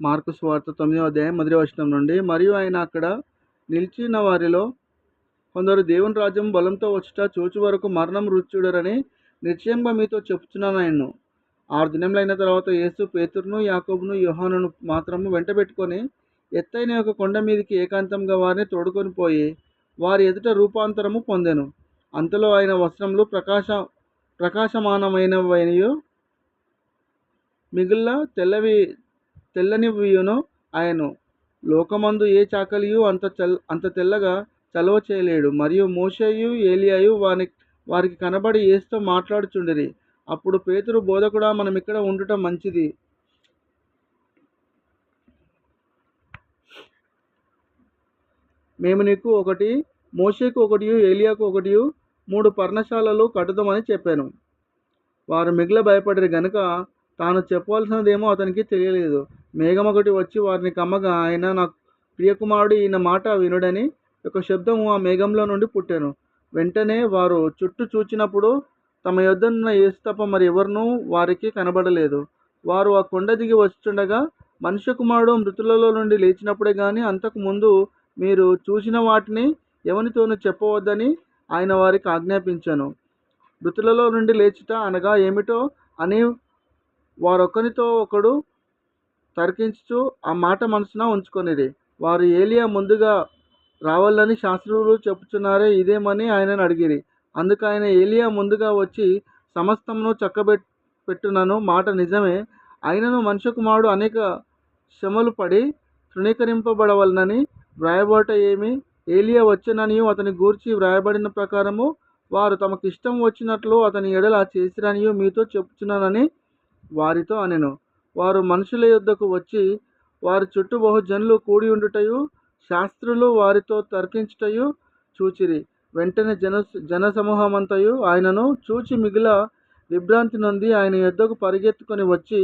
Mark స్వార్త తొమ్మిదవ అధ్యాయం మొదటి వచనం నుండి మరియు ఆయన అక్కడ నిలిచిన వారిలో కొందరు దేవుని రాజ్యం బలంతో వచ్చుట చూచు వరకు మరణం రుచుడరని నిశ్చయంగా మీతో చెప్తున్నాను ఆయన్ను. ఆరు దినములైన తర్వాత యేసు పేతురును యాకోబును యోహానును మాత్రము వెంట పెట్టుకొని ఎత్తైన ఒక కొండ మీదకి ఏకాంతంగా వారిని తోడుకొని పోయి వారి ఎదుట రూపాంతరము పొందెను. అంతలో ఆయన వస్త్రములు ప్రకాశ ప్రకాశమానమైనవైనయు మిగుల తెల్లవి తెల్లని తెల్లనివియును ఆయను. లోకమందు ఏ చాకలియు అంత చల్ అంత తెల్లగా చలవ చేయలేడు. మరియు మోషయు ఏలియాయు వాని వారికి కనబడి ఏస్తో మాట్లాడుచుండిరి. అప్పుడు పేతురు బోధకుడా మనం ఇక్కడ ఉండటం మంచిది. మేము నీకు ఒకటి మోషేకు ఒకటి ఏలియాకు ఒకటి మూడు పర్ణశాలలు కట్టుదామని చెప్పాను. వారు మిగిల భయపడరు గనుక తాను చెప్పవలసినదేమో అతనికి తెలియలేదు. మేఘం ఒకటి వచ్చి వారిని కమ్మగా ఆయన నా ప్రియకుమారుడు ఈయన మాట వినుడని ఒక శబ్దము ఆ మేఘంలో నుండి పుట్టాను. వెంటనే వారు చుట్టూ చూచినప్పుడు తమ యొద్దనున్న యేసు తప్ప మరి ఎవరినూ వారికి కనబడలేదు. వారు ఆ కొండ దిగి వచ్చుండగా మనుష్య కుమారుడు మృతులలో నుండి లేచినప్పుడే కానీ అంతకుముందు మీరు చూసిన వాటిని ఎవరితోనూ చెప్పవద్దని ఆయన వారికి ఆజ్ఞాపించాను. మృతులలో నుండి లేచుట అనగా ఏమిటో అని వారొకరితో ఒకడు తర్కించుచు ఆ మాట మనసున ఉంచుకొనిది వారు ఏలియా ముందుగా రావాలని శాస్త్రులు చెప్పుచున్నారే ఇదేమని ఆయనను అడిగిరి. అందుకు ఆయన ఏలియా ముందుగా వచ్చి సమస్తమును చక్కబెట్ పెట్టునను మాట నిజమే. అయినను మనుష్య కుమారుడు అనేక శ్రమలు పడి తృణీకరింపబడవలనని వ్రాయబోట ఏమి? ఏలియా వచ్చననియు అతని గూర్చి వ్రాయబడిన ప్రకారము వారు తమకు ఇష్టం వచ్చినట్లు అతని ఎడల చేసిరనియో మీతో చెప్పుచున్నానని వారితో అనెను. వారు మనుషుల యొద్దకు వచ్చి వారి చుట్టూ బహుజనులు కూడి ఉండుటయు శాస్త్రులు వారితో తర్కించుటయు చూచిరి. వెంటనే జన జన సమూహమంతయు ఆయనను చూచి మిగిల విభ్రాంతి నొంది ఆయన యొద్దకు పరిగెత్తుకొని వచ్చి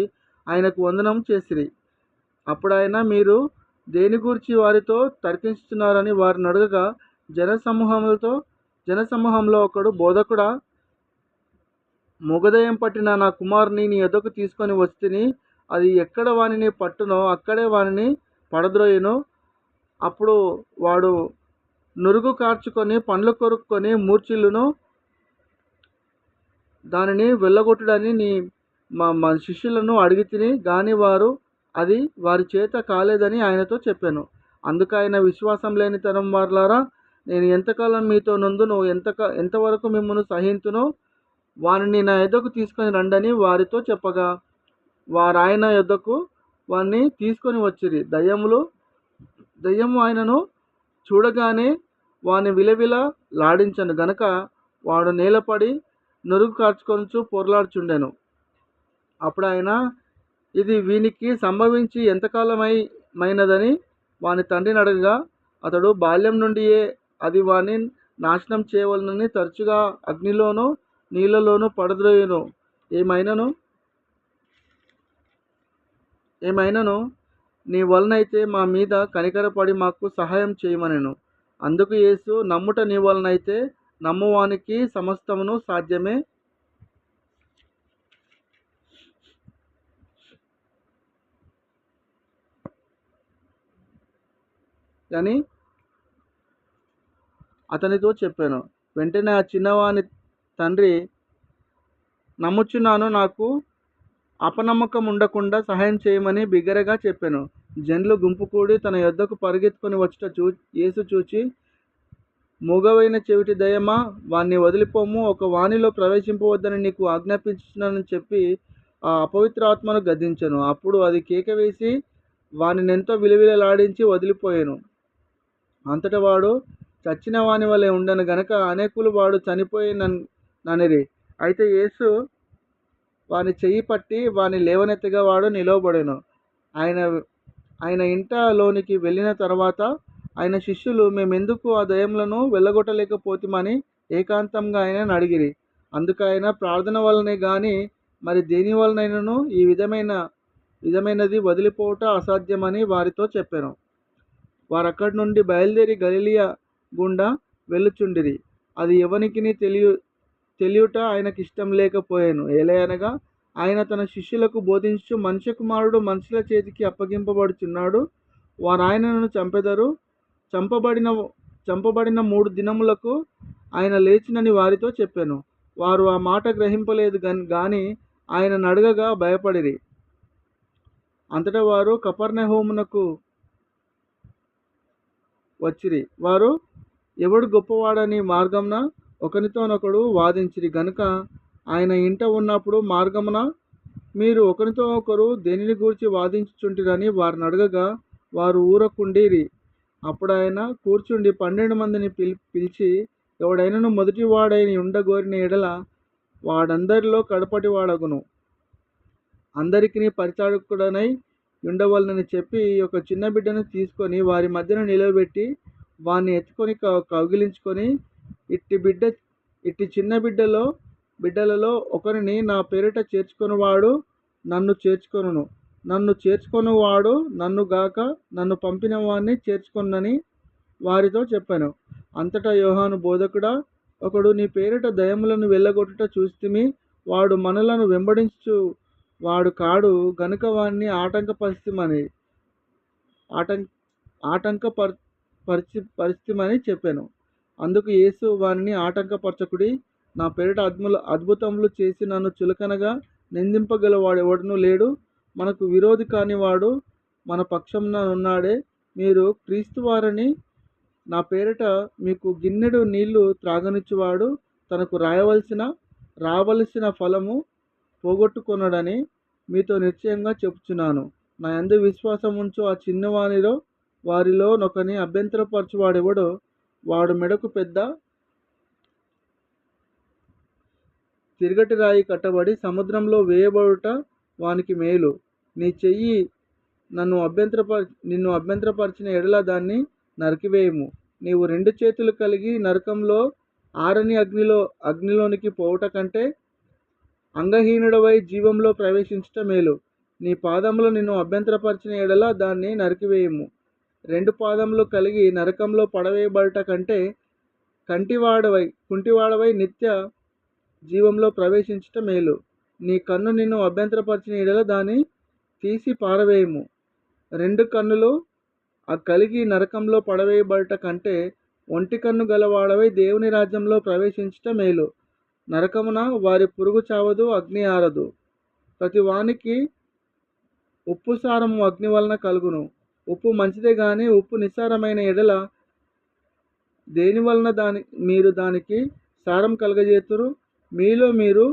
ఆయనకు వందనం చేసిరి. అప్పుడు ఆయన మీరు దేని గురించి వారితో తర్కించుతున్నారని వారిని అడగగా జన సమూహములతో జన సమూహంలో ఒకడు బోధకుడా మొగదయం పట్టిన నా కుమారుని నీ ఎద్దకు తీసుకొని వస్తుని అది ఎక్కడ వానిని పట్టునో అక్కడే వానిని పడద్రోయను. అప్పుడు వాడు నురుగు కార్చుకొని పండ్లు కొరుక్కొని మూర్చిల్లును. దానిని వెళ్ళగొట్టడని నీ మా మా శిష్యులను అడిగి తిని కానీ వారు అది వారి చేత కాలేదని ఆయనతో చెప్పాను. అందుకు ఆయన విశ్వాసం లేని తరం వారులారా నేను ఎంతకాలం మీతో నందును ఎంత ఎంతవరకు మిమ్మల్ని సహించును వారిని నా ఎదకు తీసుకొని రండని వారితో చెప్పగా వారు ఆయన యొద్దకు వారిని తీసుకొని వచ్చిరి. దయ్యములు దయ్యము ఆయనను చూడగానే వాని విలవిల లాడించను. గనక వాడు నేలపడి నురుగు కార్చుకొనుచు పొరలాడుచుండెను. అప్పుడు ఆయన ఇది వీనికి సంభవించి ఎంతకాలమై మైనదని వాని తండ్రిని అడగగా అతడు బాల్యం నుండియే అది వాని నాశనం చేయవలనని తరచుగా అగ్నిలోనూ నీళ్ళలోనూ పడద్రోయును. ఏమైనను? ఏమైనాను? నీ వలనైతే మా మీద కనికరపడి మాకు సహాయం చేయమనెను. అందుకు యేసు నమ్ముట నీ వలనైతే నమ్మువానికి సమస్తమును సాధ్యమే. అని అతనితో చెప్పాను వెంటనే ఆ చిన్నవాని తండ్రి నమ్ముచున్నాను నాకు అపనమ్మకం ఉండకుండా సహాయం చేయమని బిగ్గరగా చెప్పాను. జన్లు గుంపుకూడి తన యొద్దకు పరిగెత్తుకొని వచ్చుట చూ యేసు చూచి మూగవైన చెవిటి దయమా వాణ్ణి వదిలిపోము ఒక వాణిలో ప్రవేశింపవద్దని నీకు ఆజ్ఞాపించినని చెప్పి ఆ అపవిత్ర ఆత్మను గద్దించను. అప్పుడు అది కేక వేసి వానిని ఎంతో విలువిలలాడించి వదిలిపోయాను. అంతటా వాడు చచ్చిన వాని వలె ఉండను గనక అనేకులు వాడు చనిపోయిన ననిరి. అయితే యేసు వాని చెయ్యి పట్టి వాని లేవనెత్తగా వాడు నిలవబడెను. ఆయన ఆయన ఇంటలోనికి వెళ్ళిన తర్వాత ఆయన శిష్యులు మేమెందుకు ఆ దయములను వెళ్ళగొట్టలేకపోతామని ఏకాంతంగా ఆయన అడిగిరి. అందుకు ఆయన ప్రార్థన వలనే కానీ మరి దేని వలనైనను ఈ విధమైన విధమైనది వదిలిపోవట అసాధ్యమని వారితో చెప్పాను. వారు అక్కడి నుండి బయలుదేరి గలిలియా గుండా వెళ్ళుచుండిరి. అది ఎవరికి తెలియ తెలియట ఆయనకి ఇష్టం లేకపోయాను. ఏలయనగా ఆయన తన శిష్యులకు బోధించు మనుష్య కుమారుడు మనుషుల చేతికి అప్పగింపబడుచున్నాడు. వారు ఆయనను చంపెదరు. చంపబడిన చంపబడిన మూడు దినములకు ఆయన లేచినని వారితో చెప్పాను. వారు ఆ మాట గ్రహింపలేదు కానీ ఆయన నడగగా భయపడిరి. అంతటా వారు కపర్ణహోమునకు వచ్చిరి. వారు ఎవడు గొప్పవాడని మార్గంన ఒకరితోనొకడు వాదించిరి గనుక ఆయన ఇంట ఉన్నప్పుడు మార్గమున మీరు ఒకరితో ఒకరు దేనిని గూర్చి వాదించుచుంటిరని వారిని అడగగా వారు ఊరకుండేరి. అప్పుడు ఆయన కూర్చుండి పన్నెండు మందిని పిలి పిలిచి ఎవడైనను మొదటి వాడైన ఉండగోరిన ఎడల వాడందరిలో కడపటి వాడగును. అందరికీ పరిచారకుడనై ఉండవలనని చెప్పి ఒక చిన్న బిడ్డను తీసుకొని వారి మధ్యన నిలబెట్టి వారిని ఎత్తుకొని కౌగిలించుకొని ఇట్టి బిడ్డ ఇట్టి చిన్న బిడ్డలో బిడ్డలలో ఒకరిని నా పేరిట చేర్చుకొనివాడు నన్ను చేర్చుకొనును. నన్ను చేర్చుకొనివాడు నన్ను గాక నన్ను పంపిన వాడిని చేర్చుకొనని వారితో చెప్పాను. అంతటా యోహాను బోధకుడా ఒకడు నీ పేరిట దయములను వెళ్ళగొట్టుట చూస్తుమి వాడు మనలను వెంబడించు వాడు కాడు గనుక వాడిని ఆటంకపరిస్థిమని ఆటం ఆటంకపర్ పరిచి పరిస్థిమని చెప్పాను. అందుకు యేసు వారిని ఆటంకపరచకుడి. నా పేరిట అద్ముల అద్భుతములు చేసి నన్ను చులకనగా నిందింపగలవాడు ఎవడనూ లేడు. మనకు విరోధి కానివాడు మన పక్షంన ఉన్నాడే. మీరు క్రీస్తు వారని నా పేరిట మీకు గిన్నెడు నీళ్ళు త్రాగనిచ్చువాడు. తనకు రాయవలసిన రావలసిన ఫలము పోగొట్టుకొనడని మీతో నిశ్చయంగా చెప్పుచున్నాను. నా ఎందు విశ్వాసం ఉంచు ఆ చిన్నవానిలో వారిలో నొకని అభ్యంతరపరచువాడెవడో వాడు మెడకు పెద్ద తిరగటి రాయి కట్టబడి సముద్రంలో వేయబడుట వానికి మేలు. నీ చెయ్యి నన్ను అభ్యంతరప నిన్ను అభ్యంతరపరిచిన ఎడల దాన్ని నరికివేయము. నీవు రెండు చేతులు కలిగి నరకంలో ఆరని అగ్నిలో అగ్నిలోనికి పోవుట కంటే అంగహీనుడవై జీవంలో ప్రవేశించట మేలు. నీ పాదంలో నిన్ను అభ్యంతరపరిచిన ఎడల దాన్ని నరికివేయము. రెండు పాదములు కలిగి నరకంలో పడవేయబడట కంటే కంటివాడవై కుంటివాడవై నిత్య జీవంలో ప్రవేశించట మేలు. నీ కన్ను నిన్ను అభ్యంతరపరిచిన ఎడల దాన్ని తీసి పారవేయము. రెండు కన్నులు ఆ కలిగి నరకంలో పడవేయబడట కంటే ఒంటి కన్ను గలవాడవై దేవుని రాజ్యంలో ప్రవేశించట మేలు. నరకమున వారి పురుగు చావదు అగ్ని ఆరదు. ప్రతి వానికి ఉప్పు సారము అగ్ని వలన కలుగును. ఉప్పు మంచిదే కానీ ఉప్పు నిస్సారమైన ఎడల దేని వలన దాని మీరు దానికి సారం కలగజేతురు? మీలో మీరు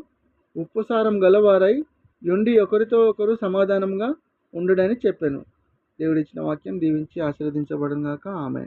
ఉప్పు సారం గలవారై ఉండి ఒకరితో ఒకరు సమాధానంగా ఉండడని చెప్పాను. దేవుడిచ్చిన వాక్యం దీవించి ఆశీర్వదించబడంగాక ఆమె